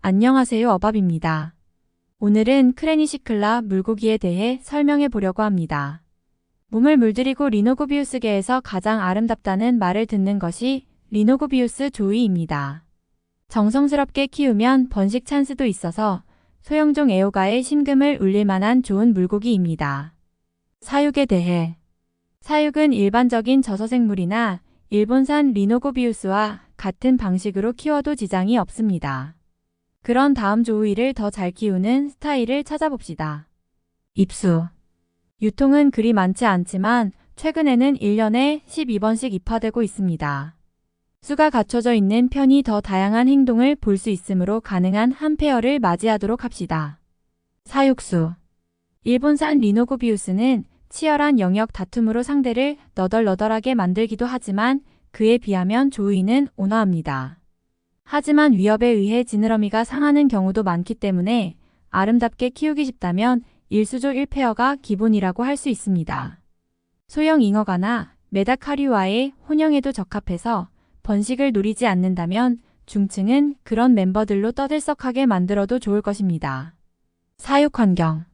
안녕하세요 어밥입니다. 오늘은 크레니시클라 물고기에 대해 설명해 보려고 합니다. 몸을 물들이고 리노고비우스계에서 가장 아름답다는 말을 듣는 것이 리노고비우스 조이입니다. 정성스럽게 키우면 번식 찬스도 있어서 소형종 애호가의 심금을 울릴 만한 좋은 물고기입니다. 사육에 대해 사육은 일반적인 저서생물이나 일본산 리노고비우스와 같은 방식으로 키워도 지장이 없습니다. 그런 다음 조우이를 더 잘 키우는 스타일을 찾아봅시다. 입수. 유통은 그리 많지 않지만 최근에는 1년에 12번씩 입하되고 있습니다. 수가 갖춰져 있는 편이 더 다양한 행동을 볼 수 있으므로 가능한 한 페어를 맞이하도록 합시다. 사육수. 일본산 리노고비우스는 치열한 영역 다툼으로 상대를 너덜너덜하게 만들기도 하지만 그에 비하면 조이는 온화합니다. 하지만 위협에 의해 지느러미가 상하는 경우도 많기 때문에 아름답게 키우기 싶다면 일수조 1페어가 기본이라고 할 수 있습니다. 소형 잉어가나 메다카리와의 혼영에도 적합해서 번식을 노리지 않는다면 중층은 그런 멤버들로 떠들썩하게 만들어도 좋을 것입니다. 사육 환경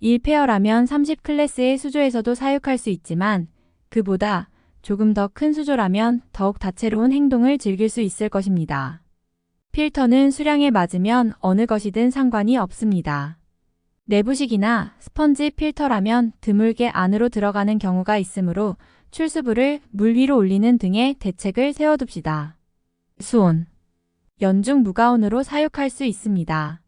1페어라면 30클래스의 수조에서도 사육할 수 있지만 그보다 조금 더 큰 수조라면 더욱 다채로운 행동을 즐길 수 있을 것입니다. 필터는 수량에 맞으면 어느 것이든 상관이 없습니다. 내부식이나 스펀지 필터라면 드물게 안으로 들어가는 경우가 있으므로 출수부를 물 위로 올리는 등의 대책을 세워둡시다. 수온 연중 무가온으로 사육할 수 있습니다.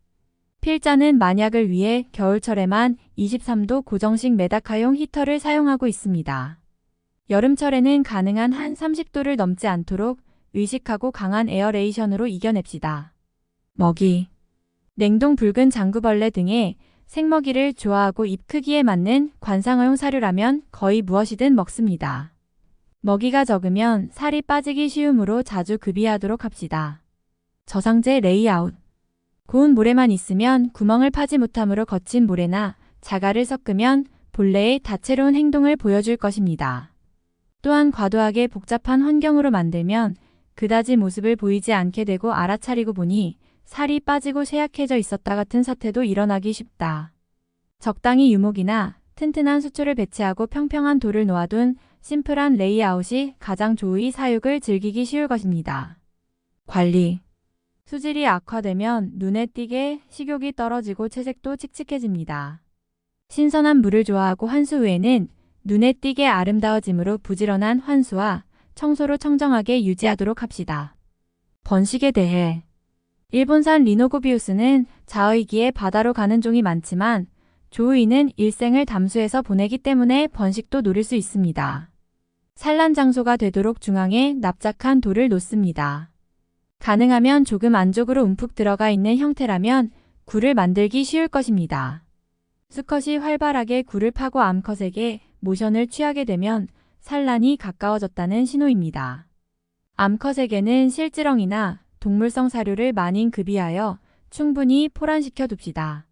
필자는 만약을 위해 겨울철에만 23도 고정식 메다카용 히터를 사용하고 있습니다. 여름철에는 가능한 한 30도를 넘지 않도록 의식하고 강한 에어레이션으로 이겨냅시다. 먹이 냉동 붉은 장구벌레 등의 생먹이를 좋아하고 입 크기에 맞는 관상어용 사료라면 거의 무엇이든 먹습니다. 먹이가 적으면 살이 빠지기 쉬우므로 자주 급이하도록 합시다. 저상제 레이아웃 고운 모래만 있으면 구멍을 파지 못하므로 거친 모래나 자갈을 섞으면 본래의 다채로운 행동을 보여줄 것입니다. 또한 과도하게 복잡한 환경으로 만들면 그다지 모습을 보이지 않게 되고 알아차리고 보니 살이 빠지고 쇠약해져 있었다 같은 사태도 일어나기 쉽다. 적당히 유목이나 튼튼한 수초를 배치하고 평평한 돌을 놓아둔 심플한 레이아웃이 가장 조의 사육을 즐기기 쉬울 것입니다. 관리 수질이 악화되면 눈에 띄게 식욕이 떨어지고 채색도 칙칙해집니다. 신선한 물을 좋아하고 환수 후에는 눈에 띄게 아름다워짐으로 부지런한 환수와 청소로 청정하게 유지하도록 합시다. 번식에 대해 일본산 리노고비우스는 자의기에 바다로 가는 종이 많지만 조의는 일생을 담수에서 보내기 때문에 번식도 노릴 수 있습니다. 산란 장소가 되도록 중앙에 납작한 돌을 놓습니다. 가능하면 조금 안쪽으로 움푹 들어가 있는 형태라면 굴을 만들기 쉬울 것입니다. 수컷이 활발하게 굴을 파고 암컷에게 모션을 취하게 되면 산란이 가까워졌다는 신호입니다. 암컷에게는 실지렁이나 동물성 사료를 많이 급이하여 충분히 포란시켜 둡시다.